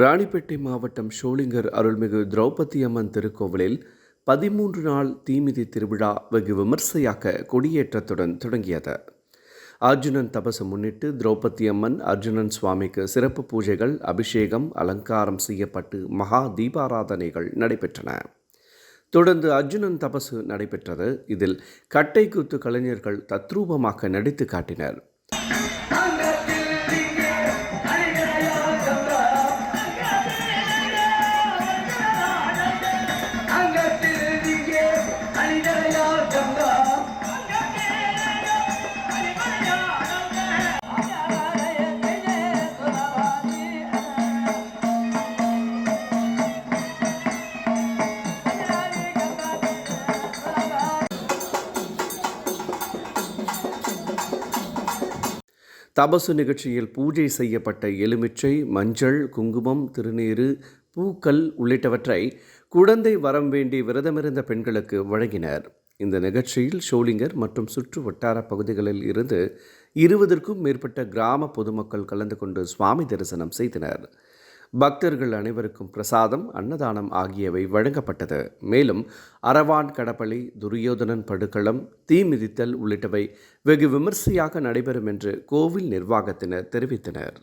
ராணிப்பேட்டை மாவட்டம் ஷோலிங்கர் அருள்மிகு திரௌபதி அம்மன் திருக்கோவிலில் பதிமூன்று நாள் தீமிதி திருவிழா வெகு விமர்சையாக கொடியேற்றத்துடன் தொடங்கியது. அர்ஜுனன் தபசு முன்னிட்டு திரௌபதி அம்மன் அர்ஜுனன் சுவாமிக்கு சிறப்பு பூஜைகள் அபிஷேகம் அலங்காரம் செய்யப்பட்டு மகா தீபாராதனைகள் நடைபெற்றன. தொடர்ந்து அர்ஜுனன் தபசு நடைபெற்றது. இதில் கட்டை கூத்து கலைஞர்கள் தத்ரூபமாக நடித்து காட்டினர். தபசு நிகழ்ச்சியில் பூஜை செய்யப்பட்ட எலுமிச்சை மஞ்சள் குங்குமம் திருநீறு பூக்கள் உள்ளிட்டவற்றை குழந்தை வரம் வேண்டி விரதமிருந்த பெண்களுக்கு வழங்கினர். இந்த நிகழ்ச்சியில் ஷோலிங்கர் மற்றும் சுற்று வட்டார பகுதிகளில் இருந்து இருபதற்கும் மேற்பட்ட கிராம பொதுமக்கள் கலந்து கொண்டு சுவாமி தரிசனம் செய்தனர். பக்தர்கள் அனைவருக்கும் பிரசாதம் அன்னதானம் ஆகியவை வழங்கப்பட்டது. மேலும் அரவான் கடப்பளி துரியோதனன் படுகளம் தீ மிதித்தல் உள்ளிட்டவை வெகு விமர்சையாக நடைபெறும் என்று கோவில் நிர்வாகத்தினர் தெரிவித்தனர்.